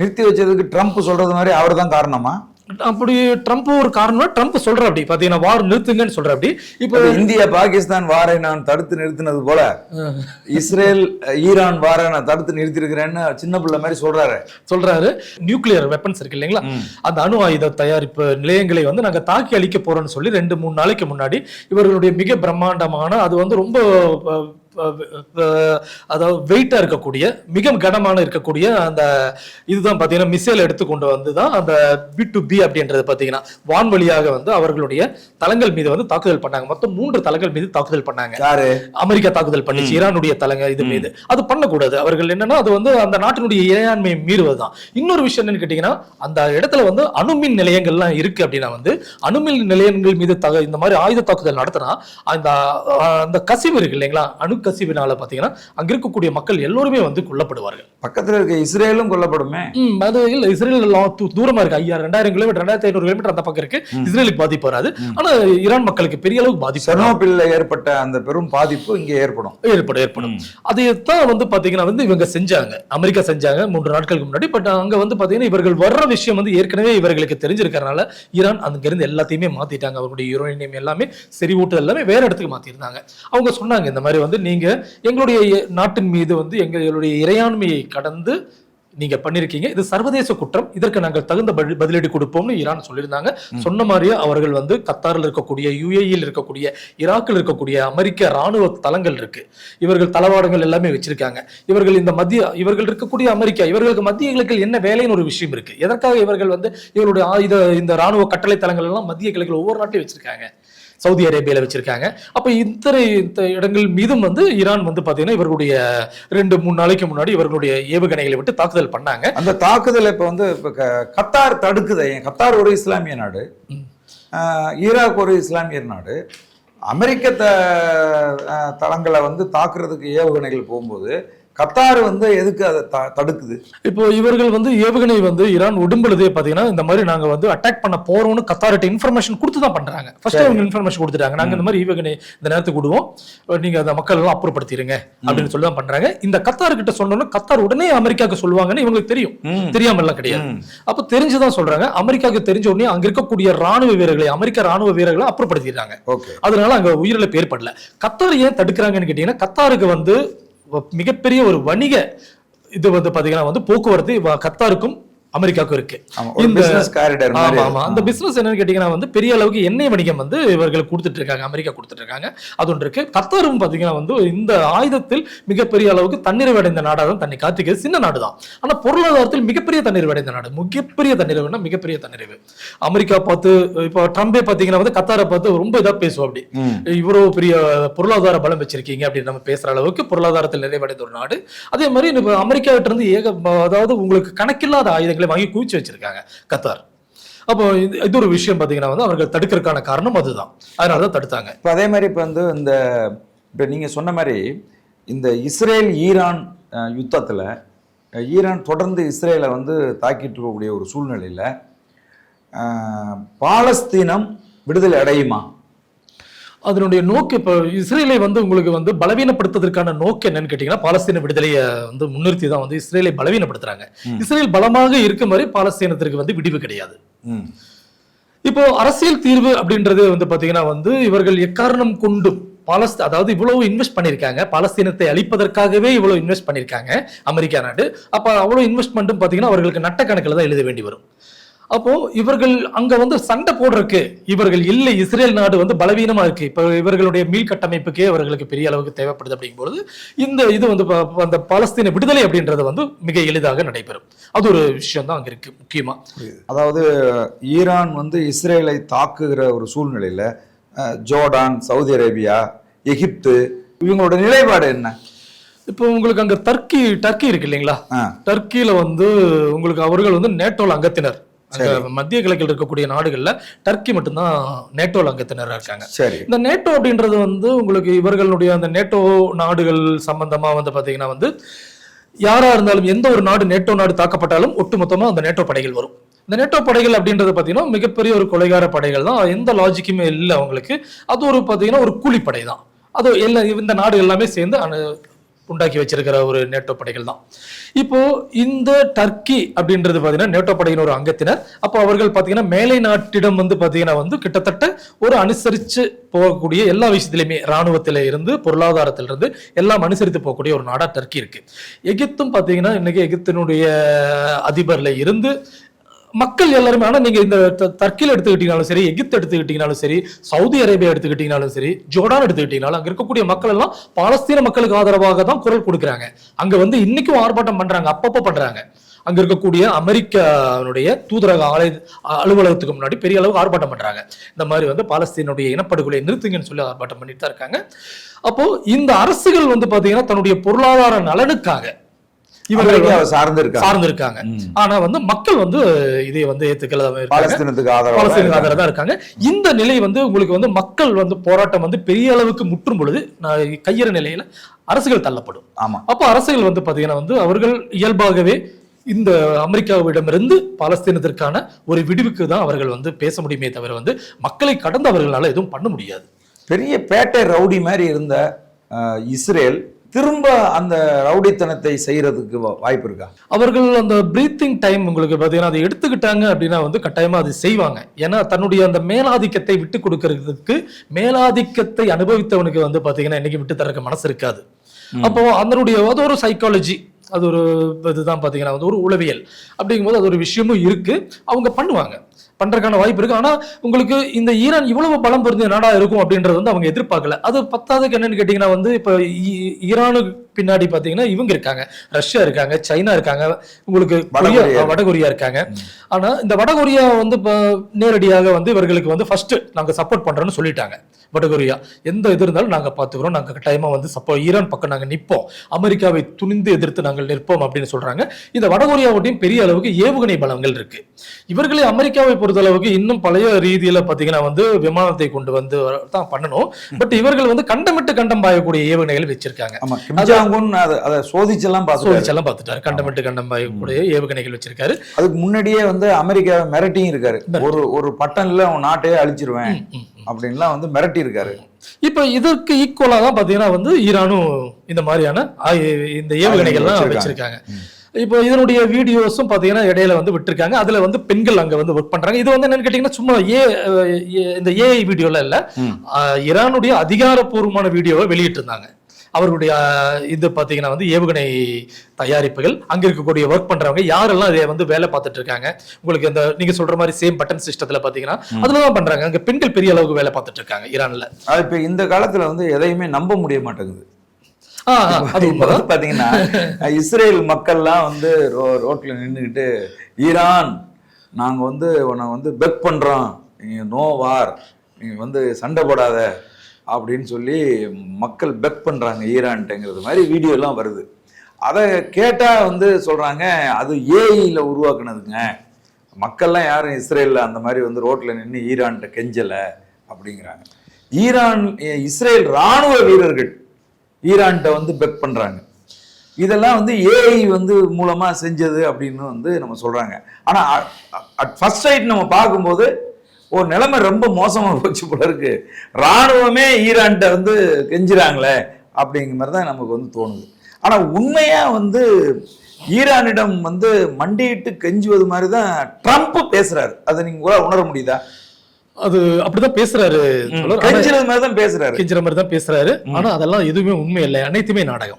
நிறுத்தி வச்சதுக்கு ட்ரம்ப் சொல்றது மாதிரி அவர் தான் காரணமா? அப்படி ட்ரம்ப் ஒரு காரணம் ட்ரம்ப் சொல்ற அப்படி. பாத்தீங்கன்னா வார் நிறுத்துங்கன்னு சொல்ற அப்படி. இப்போ இந்தியா பாகிஸ்தான் வாரை நான் தடுத்து நிறுத்தினது போல. இஸ்ரேல் ஈரான் வாரை நான் தடுத்து நிறுத்திருக்கிறேன்னு சின்ன பிள்ளை மாதிரி சொல்றாரு. சொல்றாரு. நியூக்ளியர் வெப்பன்ஸ் இருக்கு இல்லைங்களா? அந்த அணு ஆயுத தயாரிப்பு நிலையங்களை வந்து நாங்க தாக்கி அழிக்க போறோம்னு சொல்லி ரெண்டு மூணு நாளைக்கு முன்னாடி இவர்களுடைய மிக பிரம்மாண்டமான அது வந்து ரொம்ப அதாவது வெயிட்டா இருக்கக்கூடிய மிக கனமான இருக்கக்கூடிய அந்த இதுதான் பாத்தீங்கன்னா மிசைல் எடுத்து கொண்டு வந்து தான் அந்த பி டு பி அப்படின்றது பாத்தீங்கன்னா வான்வழியாக வந்து அவர்களுடைய தளங்கள் மீது வந்து தாக்குதல் பண்ணாங்க. மொத்தம் மூன்று தளங்கள் மீது தாக்குதல் பண்ணாங்க. யாரு? அமெரிக்கா தாக்குதல் பண்ணிச்சு ஈரானுடைய தலங்க இது மீது. அது பண்ணக்கூடாது. அவர்கள் என்னன்னா அது வந்து அந்த நாட்டினுடைய இறையாண்மையை மீறுவதுதான். இன்னொரு விஷயம் என்னன்னு கேட்டீங்கன்னா அந்த இடத்துல வந்து அணுமின் நிலையங்கள்லாம் இருக்கு அப்படின்னா வந்து அணுமின் நிலையங்கள் மீது தக இந்த மாதிரி ஆயுத தாக்குதல் நடத்தினா அந்த அந்த கசிவு இருக்கு இல்லைங்களா? அணு கசிவினால பாத்தீங்கன்னா அங்க இருக்கக்கூடிய மக்கள் எல்லோருமே வந்து கொல்லப்படுவார்கள். பக்கத்துல இருக்க இஸ்ரேலும் கொல்லப்படுமே? அது இல்ல இஸ்ரேல் தூரமா இருக்கு. ஐயாயிரம் ரெண்டாயிரம் கிலோமீட்டர் ரெண்டாயிரத்தி ஐநூறு கிலோமீட்டர் அந்த பக்கம் இருக்கு. இஸ்ரேலுக்கு பாதிப்பு வராது. ஆனா ஈரான் மக்களுக்கு பெரிய அளவுக்கு பாதிப்பு. செர்னோபில்ல ஏற்பட்ட அந்த பெரும் பாதிப்பு இங்க ஏற்படும். ஏற்படும் ஏற்படும். அதைத்தான் வந்து பாத்தீங்கன்னா வந்து இவங்க செஞ்சாங்க. அமெரிக்கா செஞ்சாங்க மூன்று நாட்களுக்கு முன்னாடி. பட் அங்க வந்து பாத்தீங்கன்னா இவர்கள் வர்ற விஷயம் வந்து ஏற்கனவே இவர்களுக்கு தெரிஞ்சிருக்கறனால ஈரான் அங்க இருந்து எல்லாத்தையுமே மாத்திட்டாங்க. அவங்களுடைய யுரேனியம் எல்லாமே செறிவூட்டல் எல்லாமே வேற இடத்துக்கு மாத்திருந்தாங்க. அவங்க சொன்னாங்க இந்த மாதிரி வந்து நீங்க எங்களுடைய நாட்டின் மீது வந்து எங்களுடைய இறையாண்மையை கடந்து நீங்க பண்ணிருக்கீங்க. இது சர்வதேச குற்றம். இதற்கு நாங்கள் தகுந்த பதில் பதிலடி கொடுப்போம்னு ஈரான் சொல்லியிருந்தாங்க. சொன்ன மாதிரியே அவர்கள் வந்து கத்தாரில் இருக்கக்கூடிய யுஏஇயில் இருக்கக்கூடிய ஈராக்கில் இருக்கக்கூடிய அமெரிக்க ராணுவ தளங்கள் இருக்கு. இவர்கள் தளவாடங்கள் எல்லாமே வச்சிருக்காங்க. இவர்கள் இந்த மத்திய இவர்கள் இருக்கக்கூடிய அமெரிக்கா இவர்களுக்கு மத்திய கிழக்கில் என்ன வேலைன்னு ஒரு விஷயம் இருக்கு. எதற்காக இவர்கள் வந்து இவருடைய ஆயுத இந்த ராணுவ கட்டளை தளங்கள் எல்லாம் மத்திய கிழக்கில் ஒவ்வொரு நாட்டிலும் வச்சிருக்காங்க? சவுதி அரேபியால வச்சிருக்காங்க. அப்ப இத்தனை இடங்கள் மீதும் வந்து ஈரான் வந்து பாத்தீங்கன்னா இவர்களுடைய ரெண்டு மூணு நாளைக்கு முன்னாடி இவர்களுடைய ஏவுகணைகளை விட்டு தாக்குதல் பண்ணாங்க. அந்த தாக்குதல் இப்ப வந்து இப்ப கத்தார் தடுக்குது. கத்தார் ஒரு இஸ்லாமிய நாடு. ஈராக் ஒரு இஸ்லாமிய நாடு. அமெரிக்க த தளங்களை வந்து தாக்குறதுக்கு ஏவுகணைகள் போகும்போது கத்தார் வந்து எதுக்கு அதை தடுக்குது? இப்போ இவர்கள் வந்து ஏவுகணை வந்து ஈரான் விடும்பொழுதே பாத்தீங்கன்னா இந்த மாதிரி நாங்க வந்து அட்டாக் பண்ண போறோம்னு கத்தார்ட்ட இன்ஃபர்மேஷன் கொடுத்து தான் பண்றாங்க ஃபர்ஸ்ட் அவங்க இன்ஃபர்மேஷன் கொடுத்துட்டாங்க. நாங்க இந்த மாதிரி ஏவுகணை இந்த நேரத்துக்கு விடுவோம். நீங்க அந்த மக்கள் எல்லாம் அப்புறப்படுத்திடுங்க அப்படின்னு சொல்லி தான் பண்றாங்க. இந்த கத்தார் கிட்ட சொன்னோம்னா கத்தார் உடனே அமெரிக்காவுக்கு சொல்லுவாங்கன்னு இவங்களுக்கு தெரியும். தெரியாம எல்லாம் கிடையாது. அப்ப தெரிஞ்சுதான் சொல்றாங்க. அமெரிக்காவுக்கு தெரிஞ்ச உடனே அங்க இருக்கக்கூடிய ராணுவ வீரர்களை அமெரிக்க ராணுவ வீரர்களை அப்புறப்படுத்திடுறாங்க. அதனால அங்க உயிரிழப்பு ஏற்படல. கத்தார் ஏன் தடுக்கிறாங்கன்னு கேட்டீங்கன்னா கத்தாருக்கு வந்து மிகப்பெரிய ஒரு வணிக இது வந்து பாத்தீங்கன்னா வந்து போக்குவரத்து கத்தாருக்கும் அமெரிக்காவுக்கும் இருக்கு. அந்த பிசினஸ் என்னன்னு கேட்டீங்கன்னா வந்து பெரிய அளவுக்கு எண்ணெய் வணிகம் வந்து இவர்கள் கொடுத்துட்டு இருக்காங்க அமெரிக்கா கொடுத்துட்டு இருக்காங்க. அது ஒன்று இருக்கு. கத்தாரும் பாத்தீங்கன்னா வந்து இந்த ஆயுதத்தில் மிகப்பெரிய அளவுக்கு தன்னிறைவு அடைந்த நாடா தான் தன்னை காத்திக்கிறது. சின்ன நாடு தான் ஆனா பொருளாதாரத்தில் மிகப்பெரிய தன்னிறைவு அடைந்த நாடு. மிகப்பெரிய தன்னிறைவுனா மிகப்பெரிய தன்னிறைவு. அமெரிக்கா பார்த்து இப்போ ட்ரம்பே பாத்தீங்கன்னா வந்து கத்தாரை பார்த்து ரொம்ப இதா பேசுவோம் அப்படி. இவ்வளவு பெரிய பொருளாதார பலம் வச்சிருக்கீங்க அப்படின்னு நம்ம பேசுற அளவுக்கு பொருளாதாரத்தில் நிறைவடைந்த ஒரு நாடு. அதே மாதிரி நம்ம அமெரிக்கா கிட்ட இருந்து ஏக அதாவது உங்களுக்கு கணக்கில்லாத ஆயுதங்களை வாங்கி குவிச்சு வச்சிருக்காங்க கத்தார். அப்போ இது இது ஒரு விஷயம் பார்த்தீங்கன்னா வந்து அவர்கள் தடுக்கிறதுக்கான காரணம் அதுதான். அதனால தான் தடுத்தாங்க. இப்போ அதே மாதிரி இப்போ வந்து இந்த இப்போ நீங்கள் சொன்ன மாதிரி இந்த இஸ்ரேல் ஈரான் யுத்தத்தில் யுத்தத்துல ஈரான் தொடர்ந்து இஸ்ரேலை வந்து தாக்கிட்டு இருக்கக்கூடிய ஒரு சூழ்நிலையில் பாலஸ்தீனம் விடுதலை அடையுமா? அதனுடைய நோக்கு இப்போ இஸ்ரேலை வந்து உங்களுக்கு வந்து பலவீனப்படுத்துவதற்கான நோக்கு என்னன்னு கேட்டீங்கன்னா பாலஸ்தீன விடுதலையை வந்து முன்னிறுத்தி தான் வந்து இஸ்ரேலை பலவீனப்படுத்துறாங்க. இஸ்ரேல் பலமாக இருக்கும் வரை பாலஸ்தீனத்திற்கு வந்து விடிவு கிடையாது. இப்போ அரசியல் தீர்வு அப்படின்றது வந்து பாத்தீங்கன்னா வந்து இவர்கள் எக்காரணம் கொண்டும் பாலஸ்த அதாவது இவ்வளவு இன்வெஸ்ட் பண்ணியிருக்காங்க. பாலஸ்தீனத்தை அழிப்பதற்காகவே இவ்வளவு இன்வெஸ்ட் பண்ணியிருக்காங்க அமெரிக்கா நாடு. அப்ப அவ்வளவு இன்வெஸ்ட்மெண்ட்டும் பாத்தீங்கன்னா அவர்களுக்கு நட்ட கணக்கில் தான் எழுத வேண்டி வரும். அப்போ இவர்கள் அங்க வந்து சண்டை போடுறதுக்கு இவர்கள் இல்லை. இஸ்ரேல் நாடு வந்து பலவீனமா இருக்கு. இப்போ இவர்களுடைய மீள் கட்டமைப்புக்கே அவர்களுக்கு பெரிய அளவுக்கு தேவைப்படுது அப்படிங்கும்போது இந்த இது வந்து அந்த பாலஸ்தீன விடுதலை அப்படின்றது வந்து மிக எளிதாக நடைபெறும். அது ஒரு விஷயம் தான் அங்க இருக்கு முக்கியமா. அதாவது ஈரான் வந்து இஸ்ரேலை தாக்குகிற ஒரு சூழ்நிலையில் ஜோர்டான் சவுதி அரேபியா எகிப்து இவங்களோட நிலைப்பாடு என்ன? இப்போ உங்களுக்கு அங்க டர்க்கி டர்க்கி இருக்கு இல்லைங்களா? டர்க்கியில வந்து உங்களுக்கு அவர்கள் வந்து நேட்டோல அங்கத்தினர். அங்க மத்திய கிழக்கில் இருக்கக்கூடிய நாடுகள்ல டர்க்கி மட்டும்தான் நேட்டோல அங்கத்தினரா இருக்காங்க. சரி. இந்த நேட்டோ அப்படின்றது வந்து உங்களுக்கு இவர்களுடைய அந்த நேட்டோ நாடுகள் சம்பந்தமா வந்து பாத்தீங்கன்னா வந்து யாரா இருந்தாலும் எந்த ஒரு நாடு நேட்டோ நாடு தாக்கப்பட்டாலும் ஒட்டுமொத்தமா அந்த நேட்டோ படைகள் வரும். இந்த நேட்டோ படைகள் அப்படின்றது பார்த்தீங்கன்னா மிகப்பெரிய ஒரு கொலைகார படைகள் தான். எந்த லாஜிக்குமே இல்லை அவங்களுக்கு. அது ஒரு பார்த்தீங்கன்னா ஒரு கூலிப்படை தான் அது எல்லா இந்த நாடு எல்லாமே சேர்ந்து உண்டாக்கி வச்சிருக்கிற ஒரு நேட்டோ படைகள் தான். இப்போ இந்த டர்க்கி அப்படின்றது பார்த்தீங்கன்னா நேட்டோ படையின் ஒரு அங்கத்தினர். அப்போ அவர்கள் பார்த்தீங்கன்னா மேலை நாட்டிடம் வந்து பார்த்தீங்கன்னா வந்து கிட்டத்தட்ட ஒரு அனுசரித்து போகக்கூடிய எல்லா விஷயத்திலையுமே இராணுவத்தில் இருந்து பொருளாதாரத்திலிருந்து எல்லாம் அனுசரித்து போகக்கூடிய ஒரு நாடாக டர்க்கி இருக்குது எகிப்தும் பார்த்தீங்கன்னா இன்றைக்கி எகிப்தினுடைய அதிபரில் இருந்து மக்கள் எல்லாருமே ஆனால் நீங்கள் இந்த தர்க்கில் எடுத்துக்கிட்டீங்கனாலும் சரி எகிப்து எடுத்துக்கிட்டீங்கனாலும் சரி சவுதி அரேபியா எடுத்துக்கிட்டீங்கனாலும் சரி ஜோர்டான் எடுத்துக்கிட்டீங்கனாலும் அங்கே இருக்கக்கூடிய மக்கள் எல்லாம் பாலஸ்தீன மக்களுக்கு ஆதரவாக தான் குரல் கொடுக்குறாங்க. அங்கே வந்து இன்னைக்கும் ஆர்ப்பாட்டம் பண்ணுறாங்க அப்பப்போ பண்ணுறாங்க அங்க இருக்கக்கூடிய அமெரிக்காவுடைய தூதரக ஆலை அலுவலகத்துக்கு முன்னாடி பெரிய அளவுக்கு ஆர்ப்பாட்டம் பண்றாங்க. இந்த மாதிரி வந்து பாலஸ்தீனுடைய இனப்படுகொலை நிறுத்துங்கன்னு சொல்லி ஆர்ப்பாட்டம் பண்ணிட்டு தான் இருக்காங்க. அப்போ இந்த அரசுகள் வந்து பாத்தீங்கன்னா தன்னுடைய பொருளாதார நலனுக்காக அமெரிக்காவை சார்ந்து இருக்காங்க சார்ந்து இருக்காங்க. ஆனா வந்து மக்கள் வந்து இதை வந்து ஏத்துக்கல பாலஸ்தீனத்துக்கு. ஆதரவா தான் இருக்காங்க. இந்த நிலை வந்து உங்களுக்கு வந்து மக்கள் வந்து போராட்டம் வந்து பெரிய அளவுக்கு முற்றும் பொழுது கையற நிலையில அரசுகள் தள்ளப்படும். ஆமா. அப்போ அரசுகள் வந்து பாத்தீங்கன்னா வந்து அவர்கள் இயல்பாகவே இந்த அமெரிக்காவிடமிருந்து பாலஸ்தீனத்திற்கான ஒரு விடுவிக்கு தான் அவர்கள் வந்து பேச முடியுமே தவிர வந்து மக்களை கடந்து அவர்களால எதுவும் பண்ண முடியாது. பெரிய பேட்டை ரவுடி மாதிரி இருந்த இஸ்ரேல் திரும்ப அந்த ரவுடித்தனத்தை செய்யறதுக்கு வா- வாய்ப்பு இருக்கா? அவர்கள் அந்த பிரீத்திங் டைம் உங்களுக்கு பார்த்தீங்கன்னா அதை எடுத்துக்கிட்டாங்க அப்படின்னா வந்து கட்டாயமா அது செய்வாங்க. ஏன்னா தன்னுடைய அந்த மேலாதிக்கத்தை விட்டு கொடுக்கறதுக்கு மேலாதிக்கத்தை அனுபவித்தவனுக்கு வந்து பார்த்தீங்கன்னா என்னைக்கு விட்டு தரக்கு மனசு இருக்காது. அப்போ அதனுடைய அது ஒரு சைக்காலஜி அது ஒரு இதுதான் பார்த்தீங்கன்னா வந்து ஒரு உளவியல். அப்படிங்கும்போது அது ஒரு விஷயமும் இருக்கு. அவங்க பண்ணுவாங்க. பண்றதுக்கான வாய்ப்பு இருக்கு. ஆனா உங்களுக்கு இந்த ஈரான் இவ்வளவு பலம் பொருந்திய நாடா இருக்கும் அப்படின்றது வந்து அவங்க எதிர்பார்க்கல. அது பத்தாவதுக்கு என்னன்னு கேட்டீங்கன்னா வந்து இப்ப ஈ- ஈரானுக்கு பின்னாடி பாத்தீங்கன்னா இவங்க இருக்காங்க. ரஷ்யா இருக்காங்க சைனா இருக்காங்க உங்களுக்கு கொரியா வடகொரியா. இருக்காங்க. ஆனா இந்த வடகொரியா வந்து இப்ப நேரடியாக வந்து இவர்களுக்கு வந்து ஃபர்ஸ்ட் நாங்க சப்போர்ட் பண்றோம்னு சொல்லிட்டாங்க. வடகொரியா எந்த இது இருந்தாலும் நாங்க பாத்துக்கிறோம் நாங்க கட்டாயமா வந்து சப்போ ஈரான் பக்கம் நாங்க நிப்போம். அமெரிக்காவை துணிந்து எதிர்த்து நாங்கள் நிற்போம் அப்படின்னு சொல்றாங்க. இந்த வடகொரியாவட்டையும் பெரிய அளவுக்கு ஏவுகணை பலங்கள் இருக்கு. இவர்களே அமெரிக்காவை பொறுத்தளவுக்கு இன்னும் பழைய ரீதியில பாத்தீங்கன்னா வந்து விமானத்தை கொண்டு வந்து தான் பண்ணணும். பட் இவர்கள் வந்து கண்டமிட்டு கண்டம் பாயக்கூடிய ஏவுகணைகள் வச்சிருக்காங்க. உன் அதை அதை சோதிச்செல்லாம் பார்த்து சோதிச்செல்லாம் பார்த்துட்டாரு. கண்டமிட்டு கண்டம் பாயக்கூடிய ஏவுகணைகள் வச்சிருக்காரு. அதுக்கு முன்னாடியே வந்து அமெரிக்காவை மிரட்டியும் இருக்காரு. ஒரு ஒரு பட்டன்ல உன் நாட்டையே அழிச்சிருவேன் அப்படின்லாம் வந்து மிரட்டி இருக்காரு. இப்ப இதற்கு ஈக்குவலா தான் பாத்தீங்கன்னா வந்து ஈரானும் இந்த மாதிரியான இந்த ஏவுகணைகள்லாம் வச்சிருக்காங்க. வச்சிருக்காங்க. இப்போ இதனுடைய வீடியோஸும் பாத்தீங்கன்னா இடையில வந்து விட்டுருக்காங்க. அதுல வந்து பெண்கள் அங்க வந்து ஒர்க் பண்றாங்க. இது வந்து என்னன்னு கேட்டீங்கன்னா சும்மா ஏ இந்த ஏஐ வீடியோல இல்ல. ஈரானுடைய அதிகாரப்பூர்வமான வீடியோவை வெளியிட்டிருந்தாங்க. அவர்களுடைய இது பாத்தீங்கன்னா வந்து ஏவுகணை தயாரிப்புகள் அங்க இருக்கக்கூடிய ஒர்க் பண்றவங்க யாரெல்லாம் இதை வந்து வேலை பார்த்துட்டு இருக்காங்க உங்களுக்கு இந்த நீங்க சொல்ற மாதிரி சேம் பட்டன் சிஸ்டத்துல பாத்தீங்கன்னா அதுலதான் பண்றாங்க. அங்க பெண்கள் பெரிய அளவுக்கு வேலை பார்த்துட்டு இருக்காங்க ஈரான்ல. அது இப்ப இந்த காலத்துல வந்து எதையுமே நம்ப முடிய மாட்டேங்குது. பாத்தீங்கன்னா இஸ்ரேல் மக்கள்லாம் வந்து ரோட்ல நின்றுக்கிட்டு ஈரான் நாங்க வந்து உன்னை வந்து பெக் பண்றோம். நீங்க நோ வார். நீங்க வந்து சண்டை போடாத. அப்படின்னு சொல்லி மக்கள் பெக் பண்ணுறாங்க ஈரான்ட்டுங்கிறது மாதிரி வீடியோலாம் வருது. அதை கேட்டால் வந்து சொல்கிறாங்க அது ஏஐயில் உருவாக்குனதுங்க. மக்கள்லாம் யாரும் இஸ்ரேலில் அந்த மாதிரி வந்து ரோட்டில் நின்று ஈரான்கிட்ட கெஞ்சலை அப்படிங்கிறாங்க. ஈரான் இஸ்ரேல் ராணுவ வீரர்கள் ஈரான்கிட்ட வந்து பெக் பண்ணுறாங்க இதெல்லாம் வந்து ஏஐ வந்து மூலமாக செஞ்சது அப்படின்னு வந்து நம்ம சொல்கிறாங்க ஆனால் அட் ஃபர்ஸ்ட் சைட் நம்ம பார்க்கும்போது ஒரு நிலைமை ரொம்ப மோசமா போச்சு போல இருக்கு. ராணுவமே ஈரான்கிட்ட வந்து கெஞ்சுறாங்களே அப்படிங்கிற மாதிரி தான் நமக்கு வந்து தோணுது. ஆனா உண்மையா வந்து ஈரானிடம் வந்து மண்டியிட்டு கெஞ்சுவது மாதிரி தான் ட்ரம்ப் பேசுறாரு. அதை நீங்க உணர- உணர முடியுதா? அது அப்படிதான் பேசுறாரு கெஞ்சுறது மாதிரி தான் பேசுறாரு. கெஞ்சுற மாதிரி தான் பேசுறாரு. ஆனா அதெல்லாம் எதுவுமே உண்மை இல்லை. அனைத்துமே நாடகம்.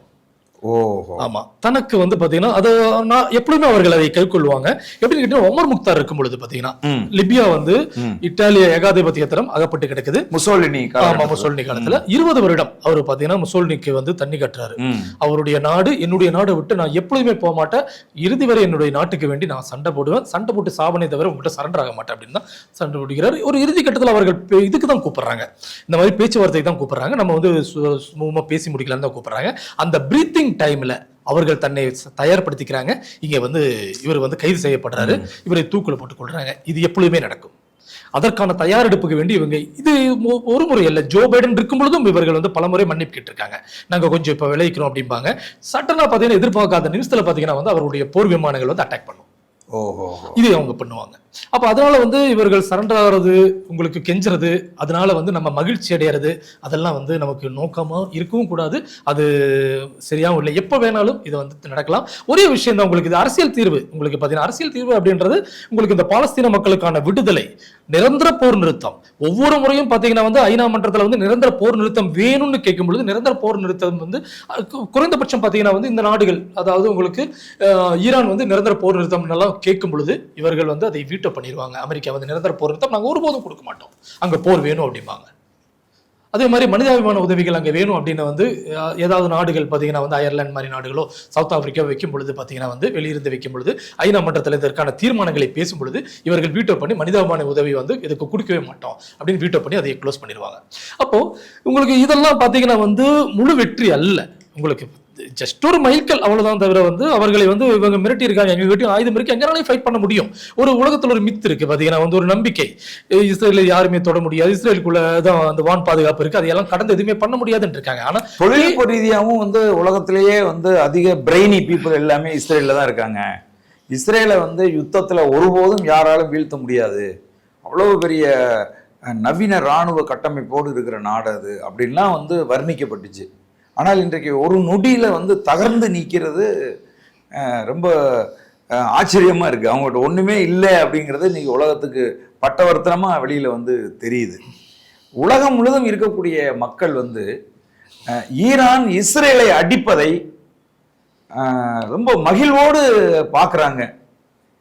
ஆமா. தனக்கு வந்து பாத்தீங்கன்னா அது நான் எப்பொழுதுமே அவர்கள் அதை கைக்கொள்வாங்க எப்படின்னு கேட்டீங்கன்னா ஒமர் முக்தார் இருக்கும் பொழுது பாத்தீங்கன்னா. லிபியா வந்து ம். இத்தாலிய ஏகாதிபத்தியத்திடம் அகப்பட்டு கிடக்குது. முசோலினி ஆமா. முசோலினி காலத்துல. இருபது வருடம் அவர் பாத்தீங்கன்னா முசோலினிக்கு வந்து தண்ணி கட்டுறாரு. அவருடைய நாடு என்னுடைய நாடை விட்டு நான் எப்பொழுதுமே போக மாட்டேன். இறுதி வரை என்னுடைய நாட்டுக்கு வேண்டி நான் சண்டை போடுவேன். சண்டை போட்டு சாவனே தவிர உங்கள்கிட்ட சரண்டர் ஆக மாட்டேன் அப்படின்னு தான் சண்டை போடுகிறார். ஒரு இறுதி கட்டத்தில் அவர்கள் இதுக்கு தான் கூப்பிடுறாங்க. இந்த மாதிரி பேச்சுவார்த்தைக்கு தான் கூப்பிடுறாங்க. நம்ம வந்து சு- சுமூகமா பேசி முடிக்கலாம்னு தான் கூப்பிடுறாங்க. அந்த பிரீத்திங் டைம்ல அவர்கள் தன்னை தயார்படுத்திக்கிறாங்க. இங்க வந்து இவர் வந்து கைது செய்யப்படுறாரு. இவரை தூக்குல போட்டுக் கொள்றாங்க. இது எப்பொழுதுமே நடக்கும். அதற்கான தயாரெடுப்புக்கு வேண்டி இவங்க இது ஒரு முறை இல்ல ஜோ பைடன் இருக்கும் பொழுதும் இவர்கள் வந்து பலமுறை மன்னிப்பு கேட்டிருக்காங்க நாங்க கொஞ்சம் இப்ப விளைவிக்கிறோம் அப்படிம்பாங்க. சட்டனா பாத்தீங்கன்னா எதிர்பார்க்காத நிமிஷத்துல பாத்தீங்கன்னா வந்து அவருடைய போர் விமானங்கள் வந்து அட்டாக் பண்ணும். ஓஹோ இதை அவங்க பண்ணுவாங்க. அப்போ அதனால வந்து இவர்கள் சரண்டர் ஆகிறது உங்களுக்கு கெஞ்சுறது அதனால வந்து நம்ம மகிழ்ச்சி அடையிறது அதெல்லாம் வந்து நமக்கு நோக்கமாக இருக்கவும் கூடாது. அது சரியாகவும் இல்லை. எப்போ வேணாலும் இதை வந்து நடக்கலாம். ஒரே விஷயம் தான் உங்களுக்கு இது அரசியல் தீர்வு. உங்களுக்கு பார்த்தீங்கன்னா அரசியல் தீர்வு அப்படின்றது உங்களுக்கு இந்த பாலஸ்தீன மக்களுக்கான விடுதலை நிரந்தர போர் நிறுத்தம். ஒவ்வொரு முறையும் பார்த்தீங்கன்னா வந்து ஐநா மன்றத்தில் வந்து நிரந்தர போர் நிறுத்தம் வேணும்னு கேட்கும் பொழுது நிரந்தர போர் நிறுத்தம் வந்து குறைந்தபட்சம் பார்த்தீங்கன்னா வந்து இந்த நாடுகள் அதாவது உங்களுக்கு ஈரான் வந்து நிரந்தர போர் நிறுத்தம் எல்லாம் கேட்கும் பொழுது இவர்கள் வந்து அதை வீட்டு பண்ணிடுவாங்க அமெரிக்கா வந்து நிரந்தர போர் நிறுத்தம் நாங்கள் ஒருபோதும் கொடுக்க மாட்டோம். அங்கே போர் வேணும் அப்படிம்பாங்க. அதே மாதிரி மனிதாபிமான உதவிகள் அங்கே வேணும் அப்படின்னு வந்து ஏதாவது நாடுகள் பார்த்தீங்கன்னா வந்து அயர்லாந்து மாதிரி நாடுகளோ சவுத் ஆப்பிரிக்கா வைக்கும் பொழுது பார்த்தீங்கன்னா வந்து வெளியிருந்து வைக்கும் பொழுது ஐநா மன்றத்தில் இதற்கான தீர்மானங்களை பேசும் பொழுது இவர்கள் வீட்டோ பண்ணி மனிதாபிமான உதவி வந்து இதுக்கு கொடுக்கவே மாட்டோம் அப்படின்னு வீட்டோ பண்ணி அதை க்ளோஸ் பண்ணிடுவாங்க அப்போ உங்களுக்கு இதெல்லாம் பார்த்தீங்கன்னா வந்து முழு வெற்றி அல்ல. உங்களுக்கு ஜஸ்ட் ஒரு மைல்கல் அவ்வளவுதான் தவிர வந்து அவர்களை வந்து இவங்க மிரட்டி இருக்காங்க எங்க வீட்டையும் ஆயுதம் இருக்கு. எங்கனாலையும் ஃபைட் பண்ண முடியும். ஒரு உலகத்துல ஒரு மித் இருக்கு. பாத்தீங்கன்னா வந்து ஒரு நம்பிக்கை. இஸ்ரேலில் இஸ்ரேல யாருமே தொட முடியாது. இஸ்ரேலுக்குள்ளே தான் அந்த வான் பாதுகாப்பு இருக்கு. அதையெல்லாம் கடந்து எதுவுமே பண்ண முடியாதுன்னு இருக்காங்க. ஆனா தொழில்நுட்ப ரீதியாகவும் வந்து உலகத்திலேயே வந்து அதிக பிரெய்னி பீப்புள் எல்லாமே இஸ்ரேலில் தான் இருக்காங்க. இஸ்ரேலை வந்து யுத்தத்தில் ஒருபோதும் யாராலும் வீழ்த்த முடியாது. அவ்வளவு பெரிய நவீன இராணுவ கட்டமைப்போடு இருக்கிற நாடு அது. அப்படின்லாம் வந்து வர்ணிக்கப்பட்டுச்சு. ஆனால் இன்றைக்கு ஒரு நொடியில் வந்து தகர்ந்து நிற்கிறது ரொம்ப ஆச்சரியமாக இருக்குது அவங்கள்ட்ட ஒன்றுமே இல்லை அப்படிங்கிறது இன்றைக்கி உலகத்துக்கு பட்டவர்த்தனமாக வெளியில் வந்து தெரியுது. உலகம் முழுதும் இருக்கக்கூடிய மக்கள் வந்து ஈரான் இஸ்ரேலை அடிப்பதை ரொம்ப மகிழ்வோடு பார்க்குறாங்க.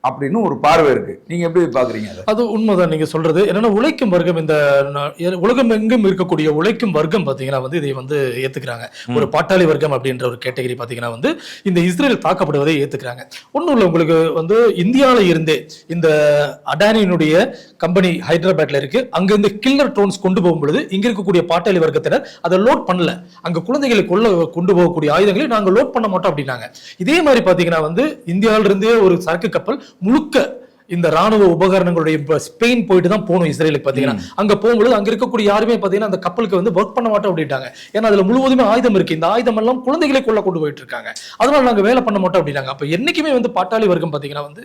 அப்படின்னு ஒரு பார்வை இருக்கு. நீங்க எப்படி பாக்குறீங்க அதை? உண்மைதான் நீங்க சொல்றது. என்னன்னா உழைக்கும் வர்க்கம் இந்த உலகம் எங்கும் இருக்கக்கூடிய உழைக்கும் வர்க்கம் பாத்தீங்கன்னா வந்து இதை வந்து ஏத்துக்கிறாங்க. ஒரு பாட்டாளி வர்க்கம் அப்படின்ற ஒரு கேட்டகரி பாத்தீங்கன்னா வந்து இந்த இஸ்ரேல் தாக்கப்படுவதை ஏத்துக்கிறாங்க. ஒண்ணும் இல்ல உங்களுக்கு வந்து இந்தியாவில இருந்தே இந்த அடானியினுடைய கம்பெனி ஹைதராபாத்ல இருக்கு. அங்க இருந்து கில்லர் ட்ரோன்ஸ் கொண்டு போகும் பொழுது இங்க இருக்கக்கூடிய பாட்டாளி வர்க்கத்தினர் அதை லோட் பண்ணல. அங்க குழந்தைகளை கொள்ள கொண்டு போகக்கூடிய ஆயுதங்களை நாங்க லோட் பண்ண மாட்டோம் அப்படின்னாங்க. இதே மாதிரி பாத்தீங்கன்னா வந்து இந்தியாவில இருந்தே ஒரு சரக்கு கப்பல் முழுக்க இந்த ராணுவ உபகரணங்களுடைய ஸ்பெயின் போயிட்டு தான் போகணும் இஸ்ரேலுக்கு பாத்தீங்கன்னா அங்க போகும்பொழுது அங்க இருக்கக்கூடிய யாருமே பாத்தீங்கன்னா அந்த கப்பலுக்கு வந்து ஒர்க் பண்ண மாட்டோம் அப்படின்ட்டாங்க. ஏன்னா அதுல முழுவதுமே ஆயுதம் இருக்கு. இந்த ஆயுதம் எல்லாம் குழந்தைகளை கொள்ள கொண்டு போயிட்டு இருக்காங்க. அதனால நாங்க வேலை பண்ண மாட்டோம் அப்படின்னாங்க. அப்ப என்னைக்குமே வந்து பாட்டாளி வர்க்கம் பாத்தீங்கன்னா வந்து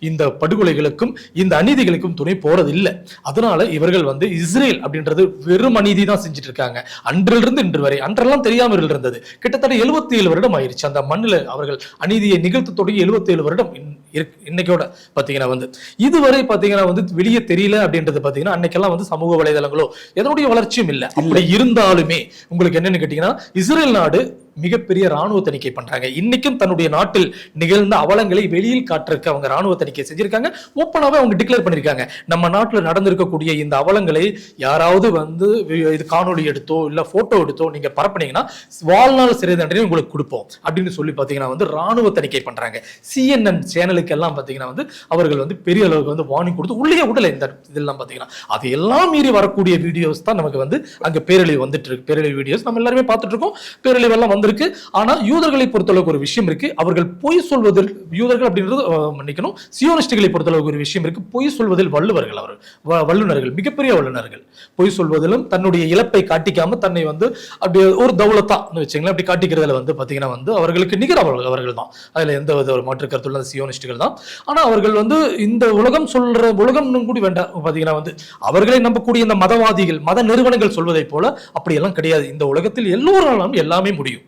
இந்த படுகொலைகளுக்கும் இந்த அநீதிகளுக்கும் துணை போறது இல்ல அதனால இவர்கள் வந்து இஸ்ரேல் அப்படின்றது வெறும் அநீதி தான் செஞ்சுட்டு இருக்காங்க. அன்றிலிருந்து இன்று வரை அன்றெல்லாம் தெரியாமல் இருந்தது கிட்டத்தட்ட 77 ஏழு வருடம் ஆயிருச்சு அந்த மண்ணுல அவர்கள் அநீதியை நிகழ்த்த தொடங்கி 77 வருடம். இன்- இருக்கு- இன்னைக்கோட பாத்தீங்கன்னா வந்து இதுவரை பாத்தீங்கன்னா வந்து வெளியே தெரியல அப்படின்றது பாத்தீங்கன்னா அன்னைக்கெல்லாம் வந்து சமூக வலைதளங்களோ எதனுடைய வளர்ச்சியும் இல்ல. அப்படி இருந்தாலுமே உங்களுக்கு என்னன்னு கேட்டீங்கன்னா இஸ்ரேல் நாடு மிகப்பெரிய ராணுவ தணிக்கை பண்றாங்க. இன்னைக்கும் தன்னுடைய நாட்டில் நிகழ்ந்த அவலங்களை வெளியில் காட்டுறதுக்கு அவங்க ராணுவ தணிக்கை செஞ்சிருக்காங்க. ஓப்பனாவே அவங்க டிக்ளேர் பண்ணிருக்காங்க. நம்ம நாட்டில் நடந்திருக்கக்கூடிய இந்த அவலங்களை யாராவது வந்து இது காணொளி எடுத்தோ இல்ல போட்டோ எடுத்தோ நீங்க பரப்புனீங்கன்னா வாழ்நாள் சிறை தண்டனை உங்களுக்கு கொடுப்போம். அப்படின்னு சொல்லி பாத்தீங்கன்னா வந்து ராணுவ தணிக்கை பண்றாங்க. சிஎன்என் சேனலுக்கு எல்லாம் பாத்தீங்கன்னா வந்து அவர்கள் வந்து பெரிய அளவுக்கு வந்து வார்னிங் கொடுத்து உள்ளே விடல இந்த இதெல்லாம் பாத்தீங்கன்னா எல்லாம் மீறி வரக்கூடிய வீடியோஸ் தான் நமக்கு வந்து அங்க பேரழிவு வந்துட்டு இருக்கு. பேரழிவு வீடியோஸ் நம்ம எல்லாருமே பார்த்துட்டு இருக்கோம். பேரழிவு எல்லாம் இருக்கு. ஆனா யூதர்களை பொறுத்தளவுக்கு ஒரு விஷயம் இருக்கு. அவர்கள் பொய் சொல்வதில் யூதர்கள் அப்படின்றது மன்னிக்கணும். சியோனிஸ்டுகளை பொறுத்தளவுக்கு ஒரு விஷயம் இருக்கு. பொய் சொல்வதில் வள்ளுவர்கள் அவர் வல்லுநர்கள் மிகப்பெரிய வல்லுநர்கள். பொய் சொல்வதிலும் தன்னுடைய இழப்பை காட்டிக்காம தன்னை வந்து அப்படி ஒரு தௌலத்தா வச்சுங்களேன் அப்படி காட்டிக்கிறதுல வந்து பாத்தீங்கன்னா வந்து அவர்களுக்கு நிகர் அவர்கள் அவர்கள் தான். அதுல எந்த வித ஒரு மாற்று கருத்துள்ள சியோனிஸ்டுகள் தான். ஆனா அவர்கள் வந்து இந்த உலகம் சொல்ற உலகம்னு கூட வேண்டாம். பாத்தீங்கன்னா வந்து அவர்களை நம்பக்கூடிய இந்த மதவாதிகள் மத நிறுவனங்கள் சொல்வதை போல அப்படியெல்லாம் கிடையாது. இந்த உலகத்தில் எல்லோராலும் எல்லாமே முடியும்.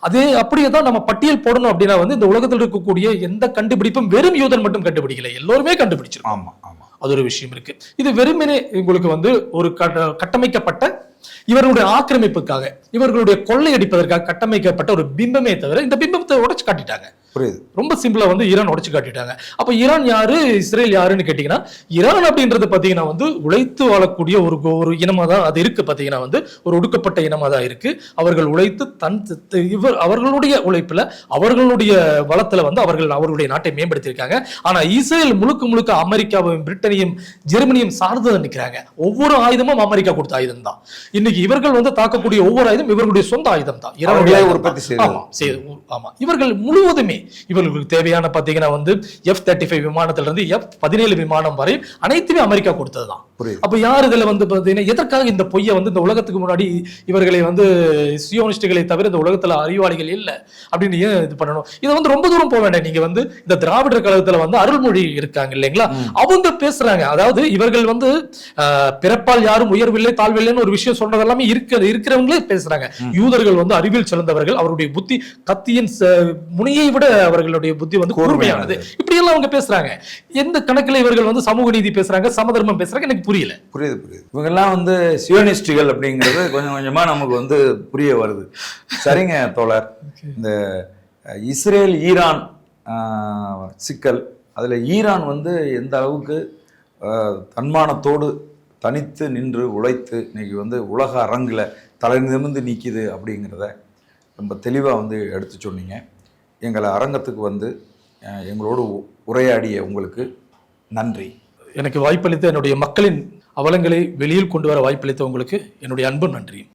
அதே அப்படியே தான் நம்ம பட்டியல் போடணும் அப்படின்னா வந்து இந்த உலகத்தில் இருக்கக்கூடிய எந்த கண்டுபிடிப்பும் வெறும் யூதன் மட்டும் கண்டுபிடிக்கல. எல்லோருமே கண்டுபிடிச்சிருக்கோம். ஆமா ஆமா. அது ஒரு விஷயம் இருக்கு. இது வெறுமனே உங்களுக்கு வந்து ஒரு கட்ட- கட்டமைக்கப்பட்ட இவர்களுடைய ஆக்கிரமிப்புக்காக இவர்களுடைய கொள்ளையடிப்பதற்காக கட்டமைக்கப்பட்ட ஒரு பிம்பமே தவிர இந்த பிம்பத்தை உடைச்சு காட்டிட்டாங்க. புரியுது. ரொம்ப சிம்பிளா வந்து ஈரான் உடைச்சு காட்டிட்டாங்க. அப்ப ஈரான் யாரு? இஸ்ரேல் யாருன்னு கேட்டீங்கன்னா ஈரான் அப்படின்றது பாத்தீங்கன்னா வந்து உழைத்து வாழக்கூடிய ஒரு ஒரு இனமா தான் அது இருக்கு பாத்தீங்கன்னா வந்து ஒரு ஒடுக்கப்பட்ட இனமா தான் இருக்கு. அவர்கள் உழைத்து தன் இவர் அவர்களுடைய உழைப்புல அவர்களுடைய வளத்துல வந்து அவர்கள் அவர்களுடைய நாட்டை மேம்படுத்தியிருக்காங்க. ஆனா இஸ்ரேல் முழுக்க முழுக்க அமெரிக்காவையும் பிரிட்டனையும் ஜெர்மனியும் சார்ந்து தான் நிக்கிறாங்க. ஒவ்வொரு ஆயுதமும் அமெரிக்கா கொடுத்த ஆயுதம் தான். இன்னைக்கு இவர்கள் வந்து தாக்கக்கூடிய ஒவ்வொரு ஆயுதம் இவர்களுடைய சொந்த ஆயுதம் தான். உற்பத்தி செய்து ஆமா. இவர்கள் முழுவதுமே இவர்களுக்கு தேவையான பார்த்தீங்கன்னா வந்து எஃப் தேர்ட்டி ஃபைவ் விமானத்திலிருந்து எஃப் பதினேழு விமானம் வரை அனைத்துமே அமெரிக்கா கொடுத்ததுதான். புரியுது. அப்ப யார் இதுல வந்து பாத்தீங்கன்னா எதற்காக இந்த பொய்யை வந்து இந்த உலகத்துக்கு முன்னாடி இவர்களை வந்து சியோனிஸ்டுகளை தவிர இந்த உலகத்துல அறிவாளிகள் இல்ல அப்படின்னு ஏன் இது பண்ணணும்? இதை வந்து ரொம்ப தூரம் போக வேண்டாம். நீங்க வந்து இந்த திராவிடர் கழகத்துல வந்து அருள்மொழி இருக்காங்க இல்லைங்களா? அவங்க பேசுறாங்க. அதாவது இவர்கள் வந்து பிறப்பால் யாரும் உயர்வில்லை தாழ்வில்லைன்னு ஒரு விஷயம் சொன்னது எல்லாமே இருக்கிற இருக்கிறவங்களே பேசுறாங்க. யூதர்கள் வந்து அறிவியல் சிறந்தவர்கள். அவருடைய புத்தி கத்தியின் முனையை விட அவர்களுடைய புத்தி வந்து கூர்மையானது. இப்படி எல்லாம் அவங்க பேசுறாங்க. எந்த கணக்குல இவர்கள் வந்து சமூக நீதி பேசுறாங்க சமதர்மம் பேசுறாங்க எனக்கு புரியல. புரியுது புரியுது. இவங்கெல்லாம் வந்து சியோனிஸ்டுகள் அப்படிங்கிறது கொஞ்சம் கொஞ்சமா நமக்கு வந்து புரிய வருது. சரிங்க தோழர். இந்த இஸ்ரேல் ஈரான் சிக்கல். அதுல ஈரான் வந்து எந்த அளவுக்கு தன்மானத்தோடு தனித்து நின்று உழைத்து இன்னைக்கு வந்து உலக அரங்கில் தலை நிமிர்ந்து நிற்கிது அப்படிங்கிறத ரொம்ப தெளிவாக வந்து எடுத்து சொன்னீங்க. எங்களை அரங்கத்துக்கு வந்து எங்களோடு உரையாடிய உங்களுக்கு நன்றி. எனக்கு வாய்ப்பளித்த என்னுடைய மக்களின் அவலங்களை வெளியில் கொண்டு வர வாய்ப்பளித்த உங்களுக்கு என்னுடைய அன்பு நன்றி